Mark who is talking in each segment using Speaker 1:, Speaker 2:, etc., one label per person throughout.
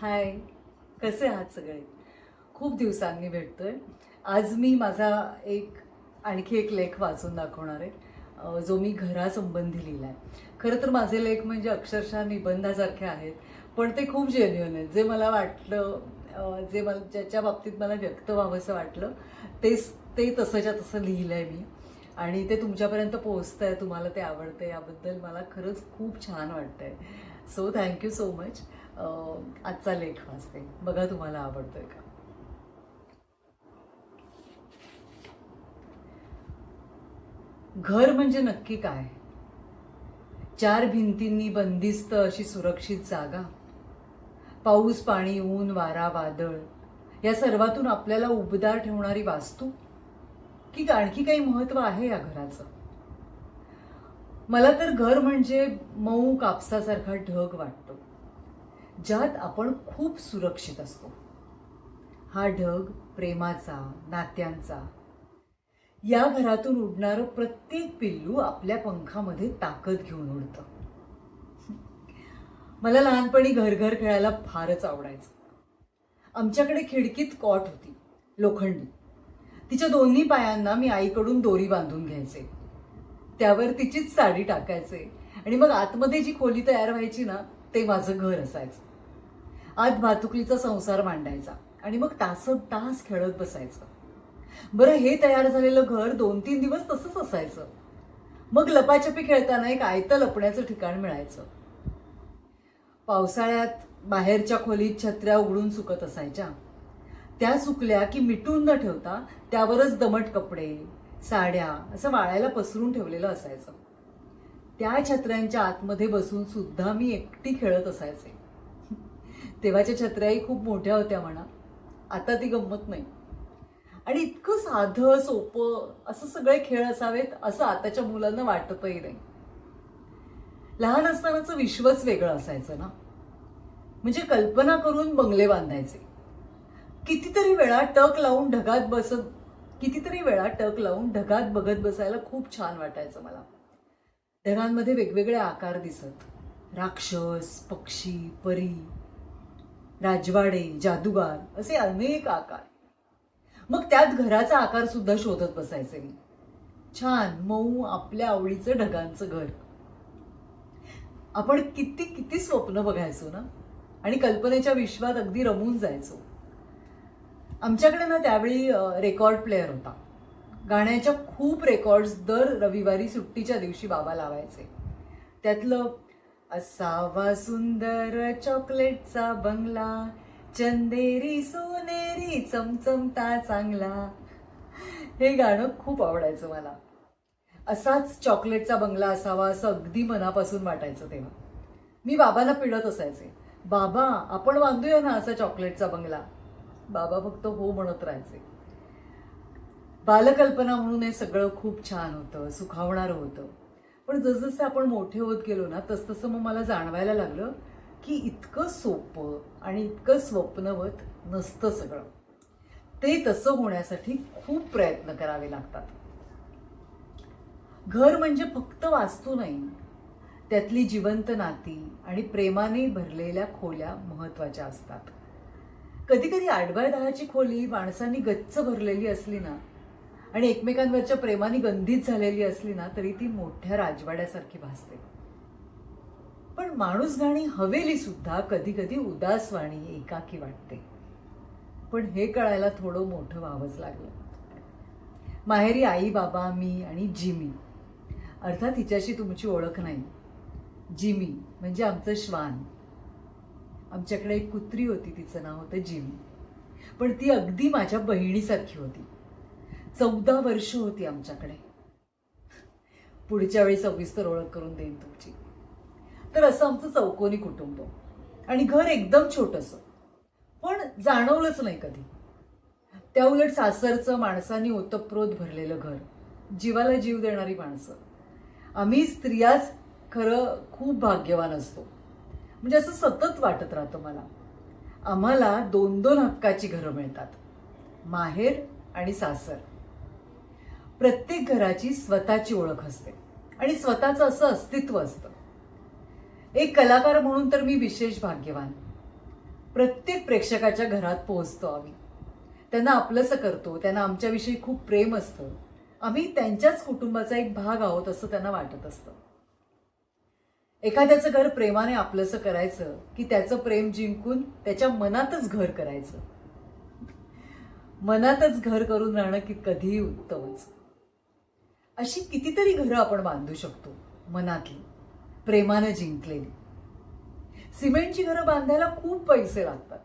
Speaker 1: हाय कसे आहात सगळे? खूप दिवसांनी भेटतोय. आज मी माझा एक आणखी एक लेख वाचून दाखवणार आहे. जो मी घरासंबंधी लिहिला आहे खरं तर माझे लेख म्हणजे अक्षरशः निबंधासारखे आहेत पण ते खूप जेन्युअन आहेत. जे मला वाटलं जे मला ज्याच्या बाबतीत मला व्यक्त व्हावंसं वाटलं तेच ते तसंच्या तसं लिहिलं आहे मी. आणि ते तुमच्यापर्यंत पोहोचतं आहे तुम्हाला ते आवडतं याबद्दल मला खरंच खूप छान वाटतं आहे सो थँक्यू सो मच आजचा लेख वाचते. बघा तुम्हाला आवडतोय का? घर म्हणजे नक्की काय? चार भिंतींनी बंदिस्त अशी सुरक्षित जागा? पाऊस पाणी ऊन वारा वादळ या सर्वातून आपल्याला उबदार ठेवणारी वास्तू? की आणखी काही महत्त्व आहे या घराचं? मला तर घर म्हणजे मऊ कापसासारखा ढग वाटतो. ज्यात आपण खूप सुरक्षित असतो. हा ढग प्रेमाचा नात्यांचा. या घरातून उडणारं प्रत्येक पिल्लू आपल्या पंखामध्ये ताकद घेऊन उडतं. मला लहानपणी घरघर खेळायला फारच आवडायचं. आमच्याकडे खिडकीत कॉट होती लोखंडी. तिच्या दोन्ही पायांना मी आईकडून दोरी बांधून घ्यायचे. त्यावर तिचीच साडी टाकायचे आणि मग आतमध्ये जी खोली तयार व्हायची ना ते माझं घर असायचं. आत भातुकलीचा संसार मांडायचा. आणि मग तास तास खेळत बसायचं. बरं हे तयार झालेलं घर दोन तीन दिवस तसंच असायचं. मग लपाछपी खेळताना एक आयतं लपण्याचं ठिकाण मिळायचं. पावसाळ्यात बाहेरच्या खोलीत छत्र्या उघडून सुकत असायच्या. त्या सुकल्या की मिटून न ठेवता त्यावरच दमट कपडे साड्या असं वाळायला पसरून ठेवलेलं असायचं. त्या छत्र्यांच्या आतमध्ये बसून सुद्धा मी एकटी खेळत असायचे. तेव्हाच्या छत्र्याही खूप मोठ्या होत्या म्हणा. आता ती गंमत नाही. आणि इतकं साधं सोपं असं सगळे खेळ असावेत असं आताच्या मुलांना वाटतही नाही. लहान असतानाचं विश्वच वेगळं असायचं ना. म्हणजे कल्पना करून बंगले बांधायचे. कितीतरी वेळा टक लावून ढगात बसत कितीतरी वेळा टक लावून ढगात बघत बसायला खूप छान वाटायचं मला. ढगांमध्ये वेगवेगळे आकार दिसत. राक्षस पक्षी परी राजवाडे जादूगार असे अनेक आकार. मग त्यात घराचा आकार सुद्धा शोधत बसायचे मी. छान मऊ आपल्या आवडीचं ढगांचं घर. आपण किती किती स्वप्न बघायचो ना? आणि कल्पनेच्या विश्वात अगदी रमून जायचो. आमच्याकडे ना त्यावेळी रेकॉर्ड प्लेअर होता. गाण्याच्या खूप रेकॉर्ड्स दर रविवारी सुट्टीच्या दिवशी बाबा लावायचे. त्यातलं असावा सुंदर चॉकलेटचा बंगला चंदेरी सोनेरी चमचमता चांगला. हे गाणं खूप आवडायचं मला. असाच चॉकलेटचा बंगला असावा असं अगदी मनापासून वाटायचं तेव्हा. मी बाबाला पिडत असायचे. बाबा आपण बांधूया ना असा चॉकलेटचा बंगला? बाबा फक्त हो म्हणत राहायचे. बालकल्पना म्हणून हे सगळं खूप छान होतं सुखावणारं होतं. पण जसजसं आपण मोठे होत गेलो ना तसतसं मग मला जाणवायला लागलं की इतकं सोपं आणि इतकं स्वप्नवत नसतं सगळं. ते तसं होण्यासाठी खूप प्रयत्न करावे लागतात. घर म्हणजे फक्त वास्तू नाही त्यातली जिवंत नाती आणि प्रेमाने भरलेल्या खोल्या महत्त्वाच्या असतात. कधी कधी आडव्या दहाची खोली माणसांनी गच्च भरलेली असली ना आणि एकमेकांवरच्या प्रेमाने गंधित झालेली असली ना तरी ती मोठ्या राजवाड्यासारखी भासते. पण माणूस गाणी हवेली सुद्धा कधी कधी उदासवाणी एकाकी वाटते. पण हे कळायला थोडं मोठं व्हावंच लागलं. माहेरी आई बाबा मी आणि जिमी. अर्थात हिच्याशी तुमची ओळख नाही. जिमी म्हणजे आमचं श्वान. आमच्याकडे एक कुत्री होती तिचं नाव होतं जिमी. पण ती अगदी माझ्या बहिणीसारखी होती. चौदा वर्ष होती आमच्याकडे. पुढच्या वेळी सविस्तर ओळख करून देईन तुमची. तर असं आमचं चौकोनी कुटुंब. आणि घर एकदम छोटंसं. पण जाणवलंच नाही कधी. त्या उलट सासरचं माणसांनी ओतप्रोत भरलेलं घर. जीवाला जीव देणारी माणसं. आम्ही स्त्रियाच खरं खूप भाग्यवान असतो. म्हणजे असं सतत वाटत राहतं मला. आम्हाला दोन दोन हक्काची घरं मिळतात. माहेर आणि सासर. प्रत्येक घराची स्वतःची ओळख असते. आणि स्वतःचं असं अस्तित्व असतं. एक कलाकार म्हणून तर मी विशेष भाग्यवान. प्रत्येक प्रेक्षकाच्या घरात पोहोचतो आम्ही. त्यांना आपलंसं करतो त्यांना आमच्याविषयी खूप प्रेम असतं. आम्ही त्यांच्याच कुटुंबाचा एक भाग आहोत असं त्यांना वाटत असतं. एखाद्याचं घर प्रेमाने आपलंसं करायचं की त्याचं प्रेम जिंकून त्याच्या मनातच घर करायचं. मनातच घर करून राहणं की कधीही उत्तमच. अशी कितीतरी घरं आपण बांधू शकतो मनातली. प्रेमानं जिंकलेली. सिमेंटची घरं बांधायला खूप पैसे लागतात.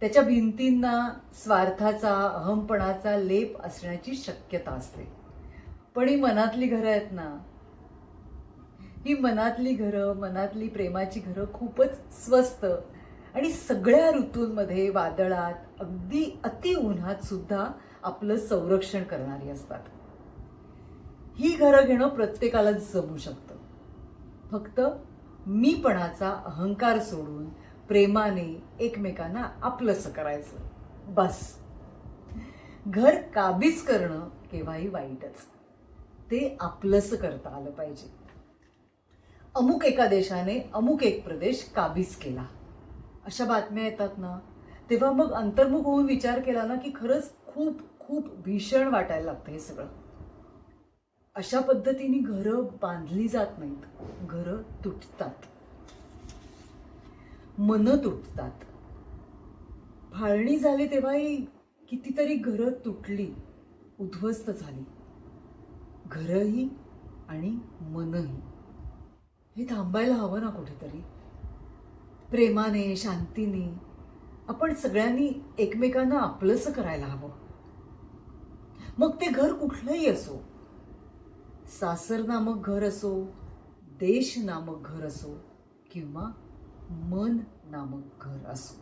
Speaker 1: त्याच्या भिंतींना स्वार्थाचा अहमपणाचा लेप असण्याची शक्यता असते. पण ही मनातली घरं आहेत ना ही मनातली घरं मनातली प्रेमाची घरं खूपच स्वस्त आणि सगळ्या ऋतूंमध्ये वादळात अगदी अति उन्हात सुद्धा आपलं संरक्षण करणारी असतात. ही घरं घेणं प्रत्येकालाच जमू शकतं. फक्त मीपणाचा अहंकार सोडून प्रेमाने एकमेकांना आपलंसं करायचं. बस. घर काबीज करणं केव्हाही वाईटच. ते आपलंसं करता आलं पाहिजे. अमुक एका देशाने अमुक एक प्रदेश काबीज केला. अशा बातम्या येतात ना तेव्हा मग अंतर्मुख होऊन विचार केला ना की खरंच खूप खूप भीषण वाटायला लागतं हे सगळं. अशा पद्धतीने घरं बांधली जात नाहीत. घरं तुटतात. मनं तुटतात. फाळणी झाली तेव्हाही कितीतरी घरं तुटली उद्ध्वस्त झाली. घरही आणि मनही. हे थांबायला हवं ना कुठेतरी. प्रेमाने शांतीने आपण सगळ्यांनी एकमेकांना आपलंसं करायला हवं. मग ते घर कुठलंही असो सासर नामक घर असो देश नामक घर असो किंवा मन नामक घर असो.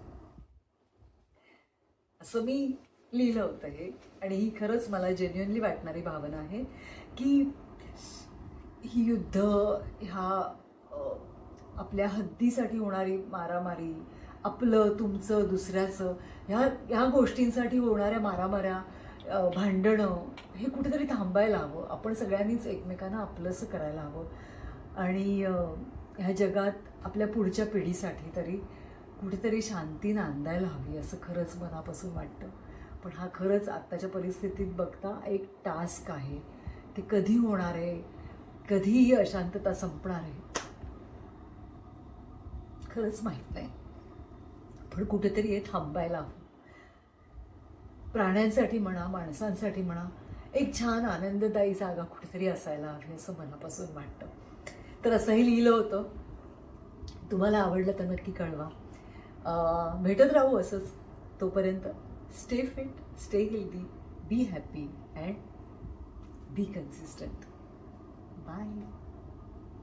Speaker 1: असं मी लिहिलं होतं हे आणि ही खरंच मला जेन्युअनली वाटणारी भावना आहे की ही युद्ध ह्या आपल्या हद्दीसाठी होणारी मारामारी आपलं तुमचं दुसऱ्याचं ह्या ह्या गोष्टींसाठी होणाऱ्या मारामाऱ्या भांडणं हे कुठेतरी थांबायला हवं. आपण सगळ्यांनीच एकमेकांना आपलंसं करायला हवं. आणि ह्या जगात आपल्या पुढच्या पिढीसाठी तरी कुठेतरी शांती नांदायला हवी असं खरंच मनापासून वाटतं. पण हा खरंच आत्ताच्या परिस्थितीत बघता एक टास्क आहे. ते कधी होणार आहे? कधीही अशांतता संपणार आहे? खरंच माहीत नाही. पण कुठेतरी हे थांबायला हवं. प्राण्यांसाठी म्हणा माणसांसाठी म्हणा एक छान आनंददायी जागा कुठेतरी असायला हवी असं मनापासून वाटतं. तर असंही लिहिलं होतं. तुम्हाला आवडलं तर नक्की कळवा. भेटत राहू असंच तोपर्यंत stay fit stay healthy be happy and be consistent bye